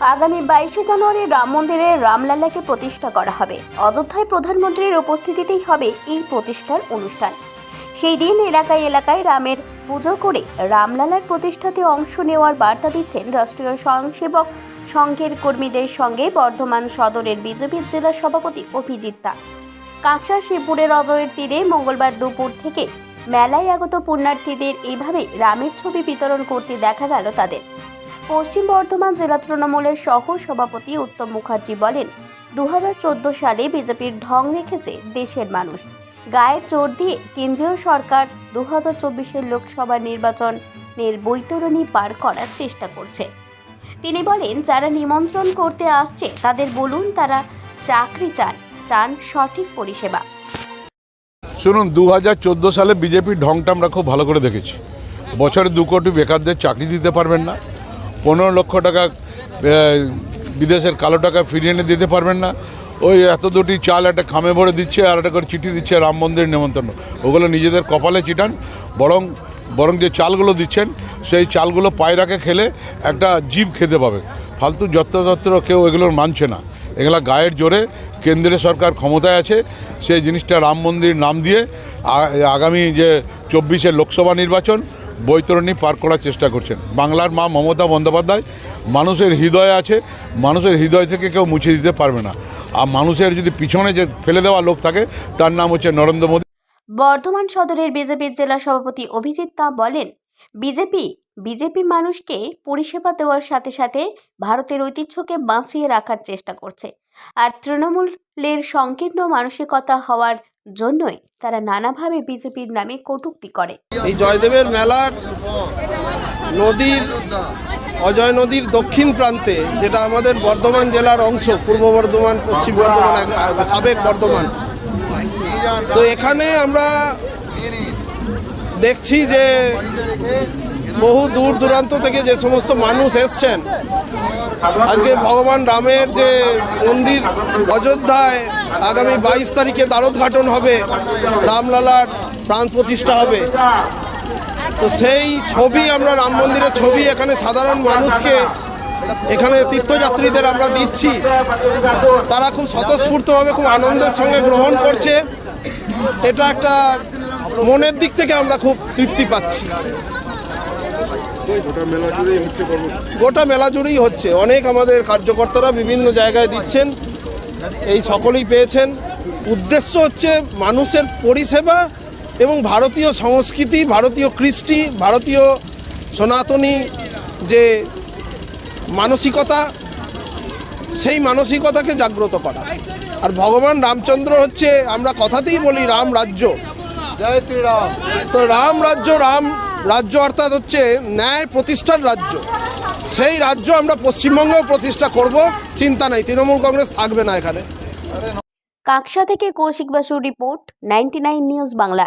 আগামী বাইশে জানুয়ারি রাম মন্দিরে রামলালাকে প্রতিষ্ঠা করা হবে। অযোধ্যায় প্রধানমন্ত্রীর উপস্থিতিতেই হবে এই প্রতিষ্ঠার অনুষ্ঠান। সেই দিন এলাকায় এলাকায় রামের পুজো করে রামলালার প্রতিষ্ঠাতে অংশ নেওয়ার বার্তা দিচ্ছেন রাষ্ট্রীয় স্বয়ংসেবক সংঘের কর্মীদের সঙ্গে বর্ধমান সদরের বিজেপির জেলা সভাপতি অভিজিৎ দা। কাঁকসা শিবপুরের অজয়ের তীরে মঙ্গলবার দুপুর থেকে মেলায় আগত পুণ্যার্থীদের এইভাবে রামের ছবি বিতরণ করতে দেখা গেল তাদের। পশ্চিম বর্ধমান জেলা তৃণমূলের সহ সভাপতি উত্তম মুখার্জি বলেন দু হাজার চোদ্দ সালে বিজেপির ঢং রেখেছে দেশের মানুষ। গায়ের জোর দিয়ে কেন্দ্রীয় সরকার দু হাজার চব্বিশের লোকসভা নির্বাচনের বৈতরণী পার করার চেষ্টা করছে। তিনি বলেন, যারা নিমন্ত্রণ করতে আসছে, তাদের বলুন তারা চাকরি চান চান সঠিক পরিষেবা। শুনুন দু হাজার চোদ্দ সালে বিজেপির ঢংটা আমরা খুব ভালো করে দেখেছি। বছরে দু কোটি বেকারদের চাকরি দিতে পারবেন না। পনেরো লক্ষ টাকা বিদেশের কালো টাকা ফিরিয়ে এনে দিতে পারবেন না। ওই এত দুটি চাল একটা খামে ভরে দিচ্ছে, আর একটা করে চিঠি দিচ্ছে রাম মন্দির নেমন্তন্ন ওগুলো নিজেদের কপালে চিটান, বরং বরং যে চালগুলো দিচ্ছেন, সেই চালগুলো পায়রাকে খেলে একটা জীব খেতে পাবে। ফালতু যত্রতত্র কেউ এগুলোর মানছে না। এগুলা গায়ের জোরে কেন্দ্রের সরকার ক্ষমতায় আছে, সেই জিনিসটা রাম মন্দির নাম দিয়ে আগামী যে চব্বিশের লোকসভা নির্বাচন বৈতরণী পার করার চেষ্টা করছেন। বাংলার মা মমতা বন্দ্যোপাধ্যায় মানুষের হৃদয় আছে, মানুষের হৃদয় থেকে কেউ মুছে দিতে পারবে না। আর মানুষের যদি পিছনে যে ফেলে দেওয়া লোক থাকে, তার নাম হচ্ছে নরেন্দ্র মোদী। বর্ধমান সদরের বিজেপির জেলা সভাপতি অভিজিৎ তা বলেন, বিজেপি বিজেপি মানুষকে পরিষেবা দেওয়ার সাথে সাথে ভারতের ঐতিহ্যকে বাঁচিয়ে রাখার চেষ্টা করছে। আর তৃণমূলের সংকীর্ণ মানসিকতা হওয়ার জন্যই তারা নানাভাবে বিজেপির নামে কটূক্তি করে। এই জয়দেবের মেলার নদীর, অজয় নদীর দক্ষিণ প্রান্তে, যেটা আমাদের বর্ধমান জেলার অংশ, পূর্ব বর্ধমান, পশ্চিম বর্ধমান সাবেক বর্ধমান। তো এখানে আমরা দেখছি যে বহু দূর দূরান্ত থেকে যে সমস্ত মানুষ এসছেন। আজকে ভগবান রামের যে মন্দির অযোধ্যায় আগামী বাইশ তারিখে দ্বারোদ্ঘাটন হবে, রামলালার প্রাণ প্রতিষ্ঠা হবে। তো সেই ছবি আমরা রাম মন্দিরের ছবি এখানে সাধারণ মানুষকে এখানে তীর্থযাত্রীদের আমরা দিচ্ছি। তারা খুব স্বতঃস্ফূর্তভাবে খুব আনন্দের সঙ্গে গ্রহণ করছে। এটা একটা মনের দিক থেকে আমরা খুব তৃপ্তি পাচ্ছি। গোটা মেলা জুড়েই হচ্ছে। অনেক আমাদের কার্যকর্তারা বিভিন্ন জায়গায় দিচ্ছেন এই সকলেই পেয়েছেন। উদ্দেশ্য হচ্ছে মানুষের পরিষেবা এবং ভারতীয় সংস্কৃতি ভারতীয় কৃষ্টি ভারতীয় সনাতনী যে মানসিকতা সেই মানসিকতাকে জাগ্রত করা। আর ভগবান রামচন্দ্র হচ্ছে আমরা কথাতেই বলি রাম রাজ্য। জয় শ্রীরাম। তো রাম রাজ্য রাম রাজ্য অর্থাৎ হচ্ছে ন্যায় প্রতিষ্ঠার রাজ্য। সেই রাজ্য আমরা পশ্চিমবঙ্গেও প্রতিষ্ঠা করব, চিন্তা নাই, তৃণমূল কংগ্রেস থাকবে না এখানে। কাকসা থেকে কৌশিক বাসুর রিপোর্ট, নাইনটি নিউজ বাংলা।